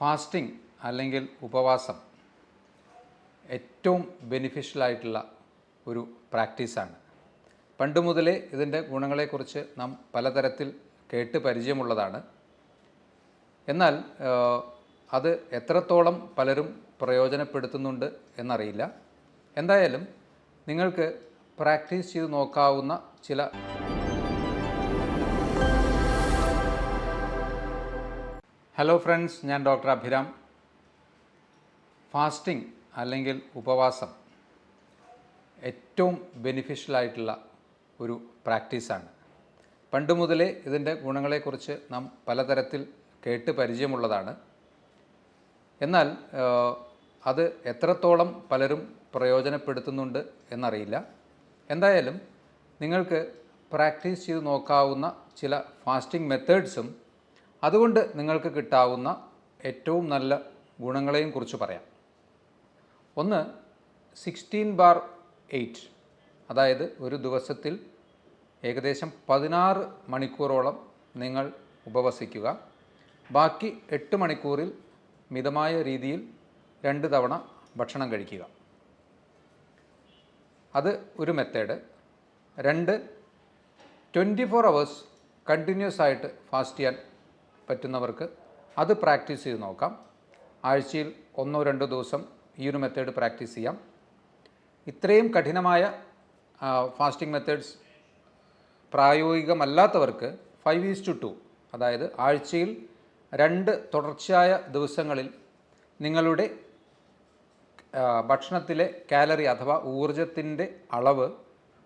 Fasting അല്ലെങ്കിൽ ഉപവാസം ഏറ്റവും ബെനിഫിഷ്യൽ ആയിട്ടുള്ള ഒരു പ്രാക്ടീസാണ് പണ്ട് മുതലേ ഇതിന്റെ ഗുണങ്ങളെക്കുറിച്ച് നാം പലതരത്തിൽ കേട്ട് പരിചയമുള്ളതാണ്. എന്നാൽ അത് എത്രത്തോളം പലരും പ്രയോജനപ്പെടുത്തുന്നുണ്ട് എന്നറിയില്ല. എന്തായാലും നിങ്ങൾക്ക് പ്രാക്ടീസ് ചെയ്ത് നോക്കാവുന്ന ചില ഹലോ ഫ്രണ്ട്സ് ഞാൻ ഡോക്ടർ അഭിരാം. ഫാസ്റ്റിംഗ് അല്ലെങ്കിൽ ഉപവാസം ഏറ്റവും ബെനിഫിഷ്യൽ ആയിട്ടുള്ള ഒരു പ്രാക്ടീസാണ് പണ്ട് മുതലേ ഇതിന്റെ ഗുണങ്ങളെക്കുറിച്ച് നാം പലതരത്തിൽ കേട്ട് പരിചയമുള്ളതാണ്. എന്നാൽ അത് എത്രത്തോളം പലരും പ്രയോജനപ്പെടുത്തുന്നുണ്ട് എന്നറിയില്ല. എന്തായാലും നിങ്ങൾക്ക് പ്രാക്ടീസ് ചെയ്ത് നോക്കാവുന്ന ചില ഫാസ്റ്റിംഗ് മെത്തേഡ്സും അതുകൊണ്ട് നിങ്ങൾക്ക് കിട്ടാവുന്ന ഏറ്റവും നല്ല ഗുണങ്ങളെയും കുറിച്ച് പറയാം. ഒന്ന് സിക്സ്റ്റീൻ ബാർ എയ്റ്റ് അതായത് ഒരു ദിവസത്തിൽ ഏകദേശം പതിനാറ് മണിക്കൂറോളം നിങ്ങൾ ഉപവസിക്കുക. ബാക്കി എട്ട് മണിക്കൂറിൽ മിതമായ രീതിയിൽ രണ്ട് തവണ ഭക്ഷണം കഴിക്കുക. അത് ഒരു മെത്തേഡ് രണ്ട് ട്വന്റി ഫോർ അവേഴ്സ് കണ്ടിന്യൂസ് ആയിട്ട് ഫാസ്റ്റ് ചെയ്യാൻ പറ്റുന്നവർക്ക് അത് പ്രാക്ടീസ് ചെയ്ത് നോക്കാം. ആഴ്ചയിൽ ഒന്നോ രണ്ടോ ദിവസം ഈ ഒരു മെത്തേഡ് പ്രാക്ടീസ് ചെയ്യാം. ഇത്രയും കഠിനമായ ഫാസ്റ്റിംഗ് മെത്തേഡ്സ് പ്രായോഗികമല്ലാത്തവർക്ക് ഫൈവ് ഈസ് ടു ടു അതായത് ആഴ്ചയിൽ രണ്ട് തുടർച്ചയായ ദിവസങ്ങളിൽ നിങ്ങളുടെ ഭക്ഷണത്തിലെ കാലറി അഥവാ ഊർജത്തിന്റെ അളവ്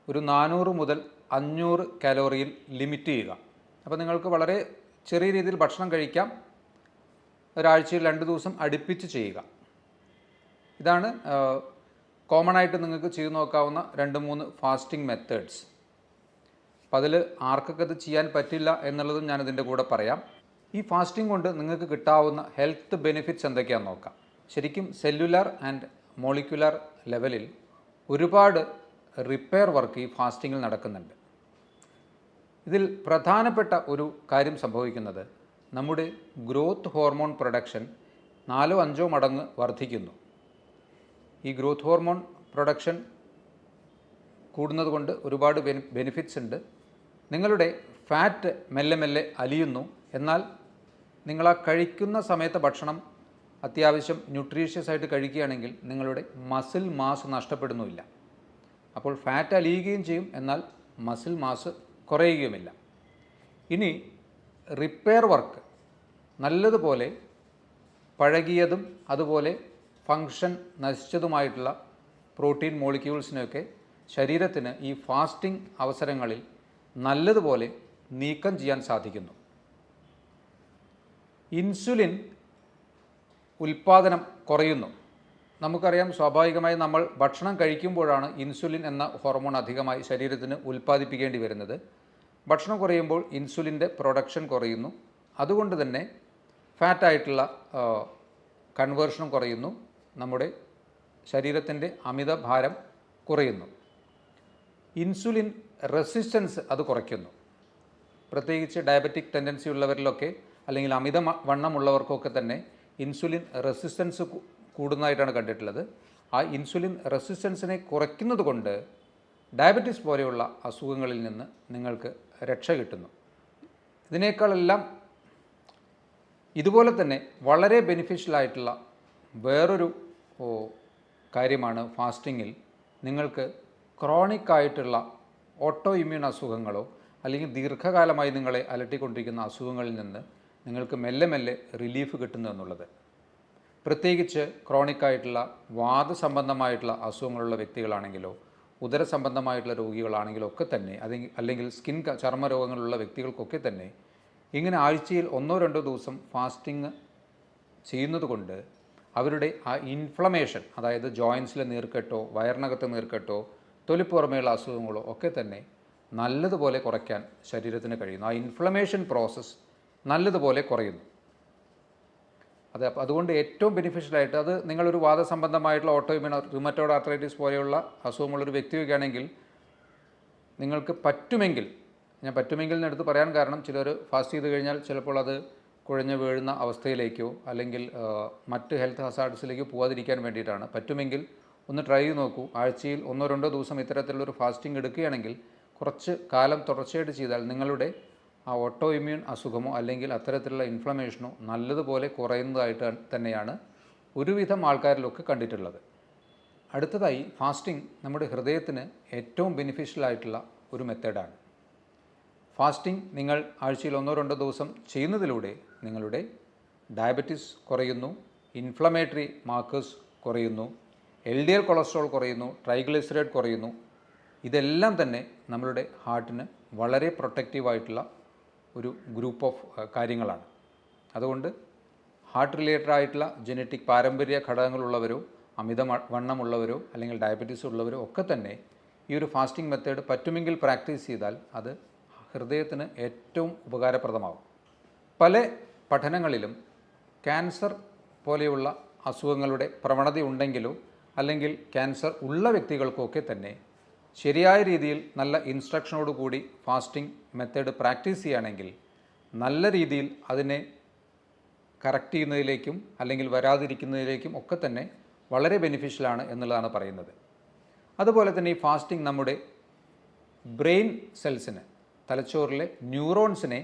ഒരു നാനൂറ് മുതൽ അഞ്ഞൂറ് കാലോറിയിൽ ലിമിറ്റ് ചെയ്യുക. അപ്പോൾ നിങ്ങൾക്ക് വളരെ ചെറിയ രീതിയിൽ ഭക്ഷണം കഴിക്കാം. ഒരാഴ്ചയിൽ രണ്ട് ദിവസം അടുപ്പിച്ച് ചെയ്യുക. ഇതാണ് കോമൺ ആയിട്ട് നിങ്ങൾക്ക് ചെയ്തു നോക്കാവുന്ന രണ്ട് മൂന്ന് ഫാസ്റ്റിംഗ് മെത്തേഡ്സ് അപ്പം അതിൽ ആർക്കൊക്കെ ഇത് ചെയ്യാൻ പറ്റില്ല എന്നുള്ളതും ഞാനിതിന്റെ കൂടെ പറയാം. ഈ ഫാസ്റ്റിംഗ് കൊണ്ട് നിങ്ങൾക്ക് കിട്ടാവുന്ന ഹെൽത്ത് ബെനിഫിറ്റ്സ് എന്തൊക്കെയാണെന്ന് നോക്കാം. ശരിക്കും സെല്ലുലാർ ആൻഡ് മോളിക്കുലാർ ലെവലിൽ ഒരുപാട് റിപ്പയർ വർക്ക് ഈ ഫാസ്റ്റിങ്ങിൽ നടക്കുന്നുണ്ട്. ഇതിൽ പ്രധാനപ്പെട്ട ഒരു കാര്യം സംഭവിക്കുന്നത് നമ്മുടെ ഗ്രോത്ത് ഹോർമോൺ പ്രൊഡക്ഷൻ നാലോ അഞ്ചോ മടങ്ങ് വർദ്ധിക്കുന്നു. ഈ ഗ്രോത്ത് ഹോർമോൺ പ്രൊഡക്ഷൻ കൂടുന്നതുകൊണ്ട് ഒരുപാട് ബെനി ബെനിഫിറ്റ്സ് ഉണ്ട്. നിങ്ങളുടെ ഫാറ്റ് മെല്ലെ മെല്ലെ അലിയുന്നു. എന്നാൽ നിങ്ങൾ കഴിക്കുന്ന സമയത്ത് ഭക്ഷണം അത്യാവശ്യം ന്യൂട്രീഷ്യസ് ആയിട്ട് കഴിക്കുകയാണെങ്കിൽ നിങ്ങളുടെ മസിൽ മാസ് നഷ്ടപ്പെടുന്നുമില്ല. അപ്പോൾ ഫാറ്റ് അലിയുകയും ചെയ്യും. എന്നാൽ മസിൽ മാസ് കുറയുകയുമില്ല. ഇനി റിപ്പയർ വർക്ക് നല്ലതുപോലെ പഴകിയതും അതുപോലെ ഫങ്ഷൻ നശിച്ചതുമായിട്ടുള്ള പ്രോട്ടീൻ മോളിക്യൂൾസിനെയൊക്കെ ശരീരത്തിന് ഈ ഫാസ്റ്റിംഗ് അവസരങ്ങളിൽ നല്ലതുപോലെ നീക്കം ചെയ്യാൻ സാധിക്കുന്നു. ഇൻസുലിൻ ഉൽപ്പാദനം കുറയുന്നു. നമുക്കറിയാം സ്വാഭാവികമായി നമ്മൾ ഭക്ഷണം കഴിക്കുമ്പോഴാണ് ഇൻസുലിൻ എന്ന ഹോർമോൺ അധികമായി ശരീരത്തിന് ഉൽപ്പാദിപ്പിക്കേണ്ടി വരുന്നത്. ഭക്ഷണം കുറയുമ്പോൾ ഇൻസുലിന്റെ പ്രൊഡക്ഷൻ കുറയുന്നു. അതുകൊണ്ട് തന്നെ ഫാറ്റായിട്ടുള്ള കൺവേർഷനും കുറയുന്നു. നമ്മുടെ ശരീരത്തിന്റെ അമിത ഭാരം കുറയുന്നു. ഇൻസുലിൻ റെസിസ്റ്റൻസ് അത് കുറയ്ക്കുന്നു. പ്രത്യേകിച്ച് ഡയബറ്റിക് ടെൻഡൻസി ഉള്ളവരിലൊക്കെ അല്ലെങ്കിൽ അമിത വണ്ണമുള്ളവർക്കൊക്കെ തന്നെ ഇൻസുലിൻ റെസിസ്റ്റൻസ് കൂടുന്നതായിട്ടാണ് കണ്ടിട്ടുള്ളത്. ആ ഇൻസുലിൻ റെസിസ്റ്റൻസിനെ കുറയ്ക്കുന്നത് കൊണ്ട് ഡയബറ്റീസ് പോലെയുള്ള അസുഖങ്ങളിൽ നിന്ന് നിങ്ങൾക്ക് രക്ഷ കിട്ടുന്നു. ഇതിനേക്കാളെല്ലാം ഇതുപോലെ തന്നെ വളരെ ബെനിഫിഷ്യൽ ആയിട്ടുള്ള വേറൊരു കാര്യമാണ് ഫാസ്റ്റിങ്ങിൽ നിങ്ങൾക്ക് ക്രോണിക് ആയിട്ടുള്ള ഓട്ടോ ഇമ്മ്യൂൺ അസുഖങ്ങളോ അല്ലെങ്കിൽ ദീർഘകാലമായി നിങ്ങളെ അലട്ടിക്കൊണ്ടിരിക്കുന്ന അസുഖങ്ങളിൽ നിന്ന് നിങ്ങൾക്ക് മെല്ലെ മെല്ലെ റിലീഫ് കിട്ടുന്നു എന്നുള്ളത്. പ്രത്യേകിച്ച് ക്രോണിക് ആയിട്ടുള്ള വാദസംബന്ധമായിട്ടുള്ള അസുഖങ്ങളുള്ള വ്യക്തികളാണെങ്കിലോ ഉദര സംബന്ധമായിട്ടുള്ള രോഗികളാണെങ്കിലോ ഒക്കെ തന്നെ അല്ലെങ്കിൽ സ്കിൻ ചർമ്മരോഗങ്ങളുള്ള ചർമ്മ രോഗങ്ങളുള്ള വ്യക്തികൾക്കൊക്കെ തന്നെ ഇങ്ങനെ ആഴ്ചയിൽ ഒന്നോ രണ്ടോ ദിവസം ഫാസ്റ്റിംഗ് ചെയ്യുന്നതുകൊണ്ട് അവരുടെ ആ ഇൻഫ്ലമേഷൻ അതായത് ജോയിൻസിലെ നീർക്കെട്ടോ വയറിനകത്തെ നീർക്കെട്ടോ തൊലിപ്പുറമേയുള്ള അസുഖങ്ങളോ ഒക്കെ തന്നെ നല്ലതുപോലെ കുറയ്ക്കാൻ ശരീരത്തിന് കഴിയുന്നു. ആ ഇൻഫ്ലമേഷൻ പ്രോസസ്സ് നല്ലതുപോലെ കുറയുന്നു. അത് അപ്പോൾ അതുകൊണ്ട് ഏറ്റവും ബെനിഫിഷ്യൽ ആയിട്ട് അത് നിങ്ങളൊരു വാദസംബന്ധമായിട്ടുള്ള ഓട്ടോ ഇമ്യൂൺ റുമറ്റോഡ് ആർത്രൈറ്റിസ് പോലെയുള്ള അസുഖമുള്ളൊരു വ്യക്തിയൊക്കെ ആണെങ്കിൽ നിങ്ങൾക്ക് പറ്റുമെങ്കിൽ ഞാൻ പറ്റുമെങ്കിൽ എന്നെടുത്ത് പറയാൻ കാരണം ചിലർ ഫാസ്റ്റ് ചെയ്ത് കഴിഞ്ഞാൽ ചിലപ്പോൾ അത് കുഴഞ്ഞു വീഴുന്ന അവസ്ഥയിലേക്കോ അല്ലെങ്കിൽ മറ്റ് ഹെൽത്ത് ഹസാർഡ്സിലേക്കോ പോകാതിരിക്കാൻ വേണ്ടിയിട്ടാണ്. പറ്റുമെങ്കിൽ ഒന്ന് ട്രൈ ചെയ്ത് നോക്കൂ. ആഴ്ചയിൽ ഒന്നോ രണ്ടോ ദിവസം ഇത്തരത്തിലുള്ളൊരു ഫാസ്റ്റിംഗ് എടുക്കുകയാണെങ്കിൽ കുറച്ച് കാലം തുടർച്ചയായിട്ട് ചെയ്താൽ നിങ്ങളുടെ ആ ഓട്ടോ ഇമ്മ്യൂൺ അസുഖമോ അല്ലെങ്കിൽ അത്തരത്തിലുള്ള ഇൻഫ്ലമേഷനോ നല്ലതുപോലെ കുറയുന്നതായിട്ട് തന്നെയാണ് ഒരുവിധം ആൾക്കാരിലൊക്കെ കണ്ടിട്ടുള്ളത്. അടുത്തതായി ഫാസ്റ്റിംഗ് നമ്മുടെ ഹൃദയത്തിന് ഏറ്റവും ബെനിഫിഷ്യൽ ആയിട്ടുള്ള ഒരു മെത്തേഡാണ് ഫാസ്റ്റിംഗ് നിങ്ങൾ ആഴ്ചയിൽ ഒന്നോ രണ്ടോ ദിവസം ചെയ്യുന്നതിലൂടെ നിങ്ങളുടെ ഡയബറ്റിസ് കുറയുന്നു ഇൻഫ്ലമേറ്ററി മാർക്കേഴ്സ് കുറയുന്നു എൽ ഡി എൽ കൊളസ്ട്രോൾ കുറയുന്നു ട്രൈഗ്ലിസറൈഡ് കുറയുന്നു. ഇതെല്ലാം തന്നെ നമ്മളുടെ ഹാർട്ടിന് വളരെ പ്രൊട്ടക്റ്റീവായിട്ടുള്ള ഒരു ഗ്രൂപ്പ് ഓഫ് കാര്യങ്ങളാണ്. അതുകൊണ്ട് ഹാർട്ട് റിലേറ്റഡ് ആയിട്ടുള്ള ജനറ്റിക് പാരമ്പര്യ ഘടകങ്ങളുള്ളവരോ അമിത വണ്ണമുള്ളവരോ അല്ലെങ്കിൽ ഡയബറ്റീസ് ഉള്ളവരോ ഒക്കെ തന്നെ ഈ ഒരു ഫാസ്റ്റിംഗ് മെത്തേഡ് പറ്റുമെങ്കിൽ പ്രാക്ടീസ് ചെയ്താൽ അത് ഹൃദയത്തിന് ഏറ്റവും ഉപകാരപ്രദമാകും. പല പഠനങ്ങളിലും ക്യാൻസർ പോലെയുള്ള അസുഖങ്ങളുടെ പ്രവണതയുണ്ടെങ്കിലോ അല്ലെങ്കിൽ ക്യാൻസർ ഉള്ള വ്യക്തികൾക്കൊക്കെ തന്നെ ശരിയായ രീതിയിൽ നല്ല ഇൻസ്ട്രക്ഷനോട് കൂടി ഫാസ്റ്റിംഗ് മെത്തേഡ് പ്രാക്ടീസ് ചെയ്യുകയാണെങ്കിൽ നല്ല രീതിയിൽ അതിനെ കറക്റ്റ് ചെയ്യുന്നതിലേക്കും അല്ലെങ്കിൽ വരാതിരിക്കുന്നതിലേക്കും ഒക്കെ തന്നെ വളരെ ബെനിഫിഷ്യലാണ് എന്നുള്ളതാണ് പറയുന്നത്. അതുപോലെ തന്നെ ഈ ഫാസ്റ്റിംഗ് നമ്മുടെ ബ്രെയിൻ സെൽസിന് തലച്ചോറിലെ ന്യൂറോൺസിനെ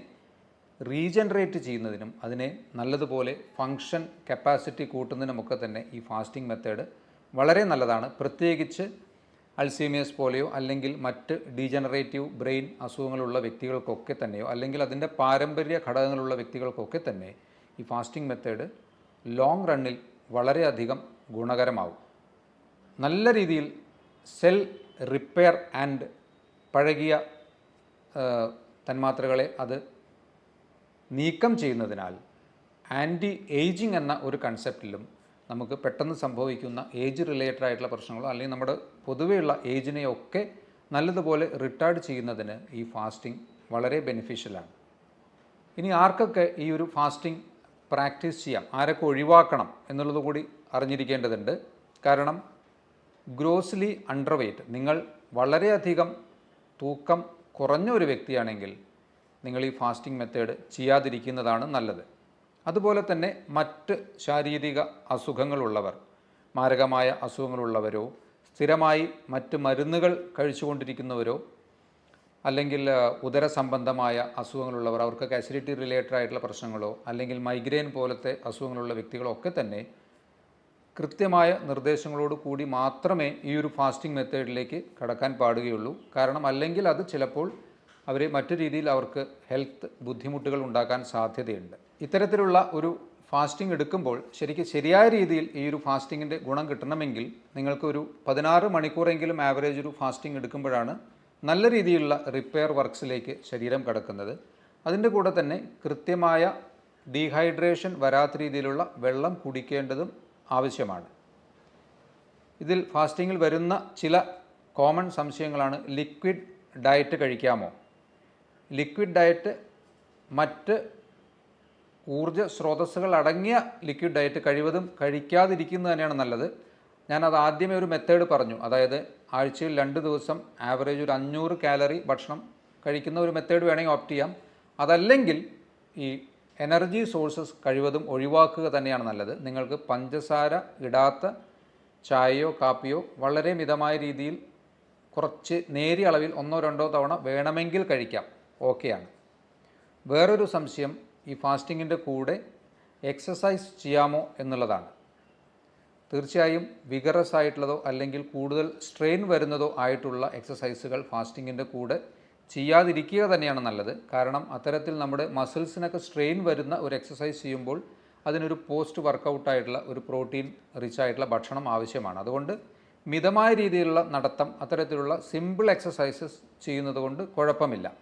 റീജനറേറ്റ് ചെയ്യുന്നതിനും അതിനെ നല്ലതുപോലെ ഫങ്ഷൻ കപ്പാസിറ്റി കൂട്ടുന്നതിനുമൊക്കെ തന്നെ ഈ ഫാസ്റ്റിംഗ് മെത്തേഡ് വളരെ നല്ലതാണ്. പ്രത്യേകിച്ച് അൾസീമിയസ് പോലെയോ അല്ലെങ്കിൽ മറ്റ് ഡീജനറേറ്റീവ് ബ്രെയിൻ അസുഖങ്ങളുള്ള വ്യക്തികൾക്കൊക്കെ തന്നെയോ അല്ലെങ്കിൽ അതിന്റെ പാരമ്പര്യ ഘടകങ്ങളുള്ള വ്യക്തികൾക്കൊക്കെ തന്നെ ഈ ഫാസ്റ്റിംഗ് മെത്തേഡ് ലോങ് റണ്ണിൽ വളരെയധികം ഗുണകരമാവും. നല്ല രീതിയിൽ സെൽ റിപ്പയർ ആൻഡ് പഴകിയ തന്മാത്രകളെ അത് നീക്കം ചെയ്യുന്നതിനാൽ ആന്റി ഏജിങ് എന്ന ഒരു കൺസെപ്റ്റിലും നമുക്ക് പെട്ടെന്ന് സംഭവിക്കുന്ന ഏജ് റിലേറ്റഡ് ആയിട്ടുള്ള പ്രശ്നങ്ങളോ അല്ലെങ്കിൽ നമ്മുടെ പൊതുവെയുള്ള ഏജിനെയൊക്കെ നല്ലതുപോലെ റിട്ടയർഡ് ചെയ്യുന്നതിന് ഈ ഫാസ്റ്റിംഗ് വളരെ ബെനിഫിഷ്യലാണ് ഇനി ആർക്കൊക്കെ ഈ ഒരു ഫാസ്റ്റിംഗ് പ്രാക്ടീസ് ചെയ്യാം? ആരൊക്കെ ഒഴിവാക്കണം എന്നുള്ളത് കൂടി അറിഞ്ഞിരിക്കേണ്ടതുണ്ട്. കാരണം ഗ്രോസ്ലി അണ്ടർ വെയ്റ്റ് നിങ്ങൾ വളരെയധികം തൂക്കം കുറഞ്ഞ ഒരു വ്യക്തിയാണെങ്കിൽ നിങ്ങൾ ഈ ഫാസ്റ്റിംഗ് മെത്തേഡ് ചെയ്യാതിരിക്കുന്നതാണ് നല്ലത്. അതുപോലെ തന്നെ മറ്റ് ശാരീരിക അസുഖങ്ങളുള്ളവർ മാരകമായ അസുഖങ്ങളുള്ളവരോ സ്ഥിരമായി മറ്റ് മരുന്നുകൾ കഴിച്ചുകൊണ്ടിരിക്കുന്നവരോ അല്ലെങ്കിൽ ഉദര സംബന്ധമായ അസുഖങ്ങളുള്ളവർ അവർക്കൊക്കെ കാസിഡിറ്റി റിലേറ്റഡ് ആയിട്ടുള്ള പ്രശ്നങ്ങളോ അല്ലെങ്കിൽ മൈഗ്രെയിൻ പോലത്തെ അസുഖങ്ങളുള്ള വ്യക്തികളോ ഒക്കെ തന്നെ കൃത്യമായ നിർദ്ദേശങ്ങളോട് കൂടി മാത്രമേ ഈ ഒരു ഫാസ്റ്റിംഗ് മെത്തേഡിലേക്ക് കടക്കാൻ പാടുകയുള്ളൂ. കാരണം അല്ലെങ്കിൽ അത് ചിലപ്പോൾ അവരെ മറ്റു രീതിയിൽ അവർക്ക് ഹെൽത്ത് ബുദ്ധിമുട്ടുകൾ ഉണ്ടാക്കാൻ സാധ്യതയുണ്ട്. ഇത്തരത്തിലുള്ള ഒരു ഫാസ്റ്റിംഗ് എടുക്കുമ്പോൾ ശരിക്കും ശരിയായ രീതിയിൽ ഈ ഒരു ഫാസ്റ്റിങ്ങിന്റെ ഗുണം കിട്ടണമെങ്കിൽ നിങ്ങൾക്കൊരു പതിനാറ് മണിക്കൂറെങ്കിലും ആവറേജ് ഒരു ഫാസ്റ്റിംഗ് എടുക്കുമ്പോഴാണ് നല്ല രീതിയിലുള്ള റിപ്പയർ വർക്ക്സിലേക്ക് ശരീരം കടക്കുന്നത്. അതിന്റെ കൂടെ തന്നെ കൃത്യമായ ഡീഹൈഡ്രേഷൻ വരാത്ത രീതിയിലുള്ള വെള്ളം കുടിക്കേണ്ടതും ആവശ്യമാണ്. ഇതിൽ ഫാസ്റ്റിങ്ങിൽ വരുന്ന ചില കോമൺ സംശയങ്ങളാണ് ലിക്വിഡ് ഡയറ്റ് കഴിക്കാമോ? ലിക്വിഡ് ഡയറ്റ് മറ്റ് ഊർജ സ്രോതസ്സുകൾ അടങ്ങിയ ലിക്വിഡ് ഡയറ്റ് കഴിവതും കഴിക്കാതിരിക്കുന്നത് തന്നെയാണ് നല്ലത്. ഞാനത് ആദ്യമേ ഒരു മെത്തേഡ് പറഞ്ഞു. അതായത് ആഴ്ചയിൽ രണ്ട് ദിവസം ആവറേജ് ഒരു അഞ്ഞൂറ് കാലറി ഭക്ഷണം കഴിക്കുന്ന ഒരു മെത്തേഡ് വേണമെങ്കിൽ ഓപ്റ്റ് ചെയ്യാം. അതല്ലെങ്കിൽ ഈ എനർജി സോഴ്സസ് കഴിവതും ഒഴിവാക്കുക തന്നെയാണ് നല്ലത്. നിങ്ങൾക്ക് പഞ്ചസാര ഇടാത്ത ചായയോ കാപ്പിയോ വളരെ മിതമായ രീതിയിൽ കുറച്ച് നേരിയ അളവിൽ ഒന്നോ രണ്ടോ തവണ വേണമെങ്കിൽ കഴിക്കാം. ഓക്കെയാണ് വേറൊരു സംശയം ഈ ഫാസ്റ്റിങ്ങിന്റെ കൂടെ എക്സസൈസ് ചെയ്യാമോ എന്നുള്ളതാണ്. തീർച്ചയായും വിഗറസ് ആയിട്ടുള്ളതോ അല്ലെങ്കിൽ കൂടുതൽ സ്ട്രെയിൻ വരുന്നതോ ആയിട്ടുള്ള എക്സസൈസുകൾ ഫാസ്റ്റിങ്ങിന്റെ കൂടെ ചെയ്യാതിരിക്കുക തന്നെയാണ് നല്ലത്. കാരണം അത്തരത്തിൽ നമ്മുടെ മസിൽസിനൊക്കെ സ്ട്രെയിൻ വരുന്ന ഒരു എക്സസൈസ് ചെയ്യുമ്പോൾ അതിനൊരു പോസ്റ്റ് വർക്കൗട്ടായിട്ടുള്ള ഒരു പ്രോട്ടീൻ റിച്ച് ആയിട്ടുള്ള ഭക്ഷണം ആവശ്യമാണ്. അതുകൊണ്ട് മിതമായ രീതിയിലുള്ള നടത്തം അത്തരത്തിലുള്ള സിമ്പിൾ എക്സസൈസസ് ചെയ്യുന്നത് കൊണ്ട് കുഴപ്പമില്ല.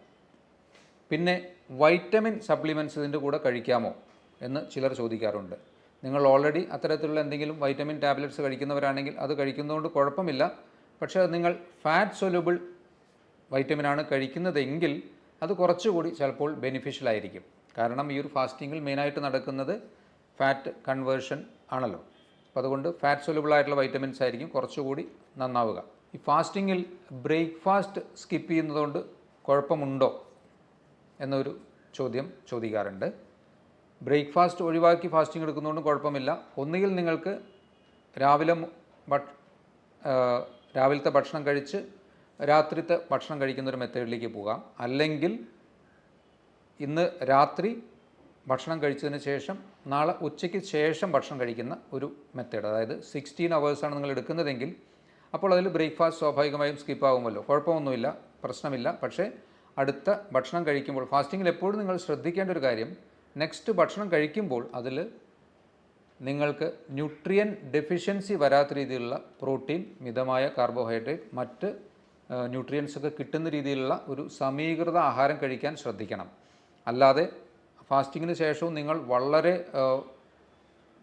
പിന്നെ വൈറ്റമിൻ സപ്ലിമെന്റ്സ് ഇതിന്റെ കൂടെ കഴിക്കാമോ എന്ന് ചിലർ ചോദിക്കാറുണ്ട്. നിങ്ങൾ ഓൾറെഡി അത്തരത്തിലുള്ള എന്തെങ്കിലും വൈറ്റമിൻ ടാബ്ലറ്റ്സ് കഴിക്കുന്നവരാണെങ്കിൽ അത് കഴിക്കുന്നതുകൊണ്ട് കുഴപ്പമില്ല. പക്ഷേ നിങ്ങൾ ഫാറ്റ് സൊല്യൂബിൾ വൈറ്റമിനാണ് കഴിക്കുന്നതെങ്കിൽ അത് കുറച്ചുകൂടി ചിലപ്പോൾ ബെനിഫിഷ്യൽ ആയിരിക്കും. കാരണം ഈ ഒരു ഫാസ്റ്റിങ്ങിൽ മെയിനായിട്ട് നടക്കുന്നത് ഫാറ്റ് കൺവേർഷൻ ആണല്ലോ. അപ്പോൾ അതുകൊണ്ട് ഫാറ്റ് സൊല്യൂബിൾ ആയിട്ടുള്ള വൈറ്റമിൻസ് ആയിരിക്കും കുറച്ചുകൂടി നന്നാവുക. ഈ ഫാസ്റ്റിങ്ങിൽ ബ്രേക്ക്ഫാസ്റ്റ് സ്കിപ്പ് ചെയ്യുന്നതുകൊണ്ട് കുഴപ്പമുണ്ടോ? എന്നൊരു ചോദ്യം ചോദിക്കാറുണ്ട്. ബ്രേക്ക്ഫാസ്റ്റ് ഒഴിവാക്കി ഫാസ്റ്റിംഗ് എടുക്കുന്നതുകൊണ്ട് കുഴപ്പമില്ല. ഒന്നുകിൽ നിങ്ങൾക്ക് രാവിലെ രാവിലത്തെ ഭക്ഷണം കഴിച്ച് രാത്രിത്തെ ഭക്ഷണം കഴിക്കുന്ന ഒരു മെത്തേഡിലേക്ക് പോകാം. അല്ലെങ്കിൽ ഇന്ന് രാത്രി ഭക്ഷണം കഴിച്ചതിന് ശേഷം നാളെ ഉച്ചയ്ക്ക് ശേഷം ഭക്ഷണം കഴിക്കുന്ന ഒരു മെത്തേഡ്. അതായത് സിക്സ്റ്റീൻ അവേഴ്സാണ് നിങ്ങൾ എടുക്കുന്നതെങ്കിൽ അപ്പോൾ അതിൽ ബ്രേക്ക്ഫാസ്റ്റ് സ്വാഭാവികമായും സ്കിപ്പ് ആകുമല്ലോ കുഴപ്പമൊന്നുമില്ല പ്രശ്നമില്ല. പക്ഷേ അടുത്ത ഭക്ഷണം കഴിക്കുമ്പോൾ ഫാസ്റ്റിങ്ങിൽ എപ്പോഴും നിങ്ങൾ ശ്രദ്ധിക്കേണ്ട ഒരു കാര്യം നെക്സ്റ്റ് ഭക്ഷണം കഴിക്കുമ്പോൾ അതിൽ നിങ്ങൾക്ക് ന്യൂട്രിയൻ ഡെഫിഷ്യൻസി വരാത്ത രീതിയിലുള്ള പ്രോട്ടീൻ മിതമായ കാർബോഹൈഡ്രേറ്റ് മറ്റ് ന്യൂട്രിയൻസ് ഒക്കെ കിട്ടുന്ന രീതിയിലുള്ള ഒരു സമീകൃത ആഹാരം കഴിക്കാൻ ശ്രദ്ധിക്കണം. അല്ലാതെ ഫാസ്റ്റിങ്ങിന് ശേഷവും നിങ്ങൾ വളരെ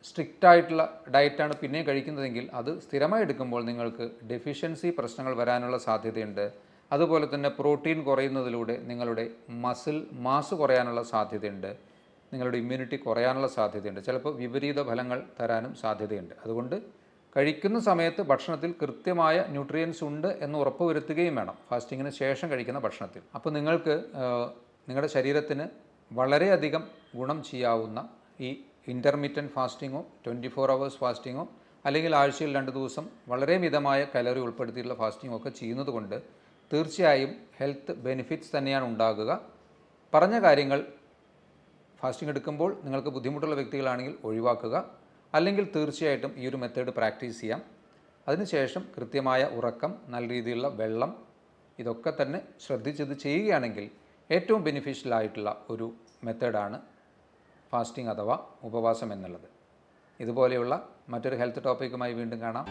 സ്ട്രിക്റ്റ് ആയിട്ടുള്ള ഡയറ്റാണ് പിന്നെയും കഴിക്കുന്നതെങ്കിൽ അത് സ്ഥിരമായി എടുക്കുമ്പോൾ നിങ്ങൾക്ക് ഡെഫിഷ്യൻസി പ്രശ്നങ്ങൾ വരാനുള്ള സാധ്യതയുണ്ട്. അതുപോലെ തന്നെ പ്രോട്ടീൻ കുറയുന്നതിലൂടെ നിങ്ങളുടെ മസിൽ മാസ് കുറയാനുള്ള സാധ്യതയുണ്ട്. നിങ്ങളുടെ ഇമ്മ്യൂണിറ്റി കുറയാനുള്ള സാധ്യതയുണ്ട്. ചിലപ്പോൾ വിപരീത ഫലങ്ങൾ തരാനും സാധ്യതയുണ്ട്. അതുകൊണ്ട് കഴിക്കുന്ന സമയത്ത് ഭക്ഷണത്തിൽ കൃത്യമായ ന്യൂട്രിയൻസ് ഉണ്ട് എന്ന് ഉറപ്പുവരുത്തുകയും വേണം. ഫാസ്റ്റിങ്ങിന് ശേഷം കഴിക്കുന്ന ഭക്ഷണത്തിൽ. അപ്പോൾ നിങ്ങൾക്ക് നിങ്ങളുടെ ശരീരത്തിന് വളരെയധികം ഗുണം ചെയ്യാവുന്ന ഈ ഇന്റർമീഡിയന്റ് ഫാസ്റ്റിങ്ങോ ട്വന്റി ഫോർ അവേഴ്സ് ഫാസ്റ്റിങ്ങോ അല്ലെങ്കിൽ ആഴ്ചയിൽ രണ്ട് ദിവസം വളരെ മിതമായ കലറി ഉൾപ്പെടുത്തിയിട്ടുള്ള ഫാസ്റ്റിങ്ങോ ഒക്കെ ചെയ്യുന്നത് കൊണ്ട് തീർച്ചയായും ഹെൽത്ത് ബെനിഫിറ്റ്സ് തന്നെയാണ് ഉണ്ടാകുക. പറഞ്ഞ കാര്യങ്ങൾ ഫാസ്റ്റിംഗ് എടുക്കുമ്പോൾ നിങ്ങൾക്ക് ബുദ്ധിമുട്ടുള്ള വ്യക്തികളാണെങ്കിൽ ഒഴിവാക്കുക. അല്ലെങ്കിൽ തീർച്ചയായിട്ടും ഈ ഒരു മെത്തേഡ് പ്രാക്ടീസ് ചെയ്യാം. അതിനുശേഷം കൃത്യമായ ഉറക്കം നല്ല രീതിയിലുള്ള വെള്ളം ഇതൊക്കെ തന്നെ ശ്രദ്ധിച്ചത് ചെയ്യുകയാണെങ്കിൽ ഏറ്റവും ബെനിഫിഷ്യൽ ആയിട്ടുള്ള ഒരു മെത്തേഡാണ് ഫാസ്റ്റിംഗ് അഥവാ ഉപവാസം എന്നുള്ളത്. ഇതുപോലെയുള്ള മറ്റൊരു ഹെൽത്ത് ടോപ്പിക്കുമായി വീണ്ടും കാണാം.